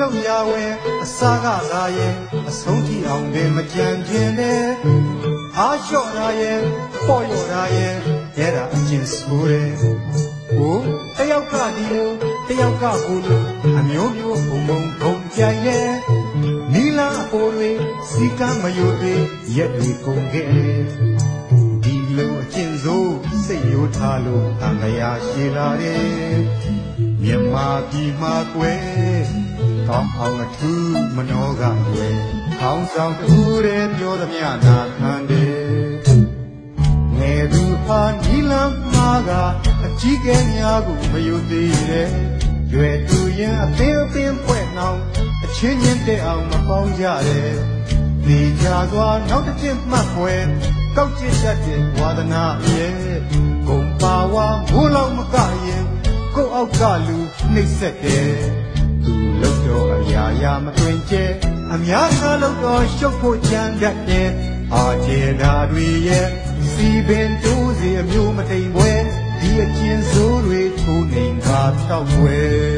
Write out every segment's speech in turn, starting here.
လုံးရဝဲအစားကသာရဲ့အဆုံးထိအောင်ပင်မကြံခြင်းနဲ့အားလျှော့တာရဲ့ပေါ့လျော့တာရဲ့အဲ့ဒါအကျင့်ဆိုးတယ်ဟိုတယောက်ကဒီလိုတယောက်ကကိုလိုအမျိုးမျိုးဘုံဘုံဘုံကြိုင်ရဲ့နီလာအပေါ်တွေစီကံမယိုတွေရက်တွေကုန်ခဲ့ဒီလိုအကျင့်ဆိုးစိတ်ရိုးထားလို့တန်လျာရှိလာတယ်မြန်မာပြည်မှာကွယ် ကောင်းအောင်အထူးမနှောကကွယ်ခေါင်းဆောင်တူတဲ့ပြောသမျှနာခံတယ်ငယ်သူဟာနီလန်းမာကအကြီးကဲများကိုမယုံသေးတဲ့ရွယ်သူရင်အသင်းအပင်ဖွဲ့နှောင်းအချင်းချင်းတဲ့အောင်မပေါင်းကြတဲ့နေကြစွာနောက်တစ်ချက်မှတ်ဖွယ်ကောက်ကျစ်တတ်တဲ့ဝါဒနာရဲ့ဂုံပါဝါမိုးလောက်မကရင်ကိုယ့်အောက်ကလူနှိမ့်ဆက်တယ်သူလောက် တော့အရာရာမတွင်ကျဲအများသားလောက်တော့ရှုပ်ဖို့ကြံတတ်တယ်အာကျေနာတွေရဲ့စီပင်တိုးစီအမျိုးမတိမ်ပွဲဒီအချင်းစိုးတွေထိုးနေငါတောက်ွယ်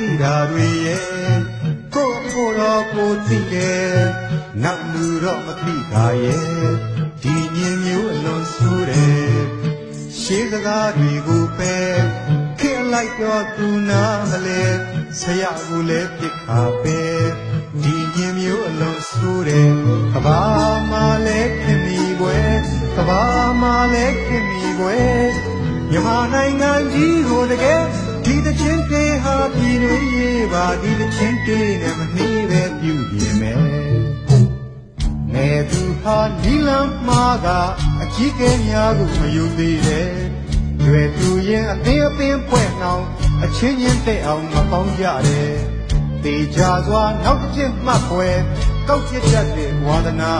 သိတာတွေရဲ့ကိုယ့်ကိုယ်တော့ကိုယ်သိတယ်နောက်လူတော့မသိတာရဲ့ဒီညင်မျိုးအလွန်ဆိုးတယ်ရှေးစကားတွေကိုပဲခေတ်လိုက်တော့သူနာမလဲဆရာကလည်းပြစ်ခါပဲဒီညင်မျိုးအလွန်ဆိုးတယ်ကဘာမှလည်းခင်မီွယ်ကဘာမှလည်းခင်မီွယ်မြန်မာနိုင်ငံကြီးကိုတကယ်ဒီတချင်းတေးဟာ ပြည်နေရေးပါဒီတချင်းတေးနဲ့မနှီးပဲပြုပြင်မယ်နေသူဟာနီလန်းမာကအကြီးကဲများကိုမယူသေးတယ်ရွယ်သူရင်အသေးအပင်ပွဲနှောင်းအချင်းချင်းတဲ့အောင်မပေါင်းကြတယ်တေချာစွာနောက်တစ်ချက်မှတ်ပွဲကောက်ကျစ်တတ်တဲ့ဝါဒနာ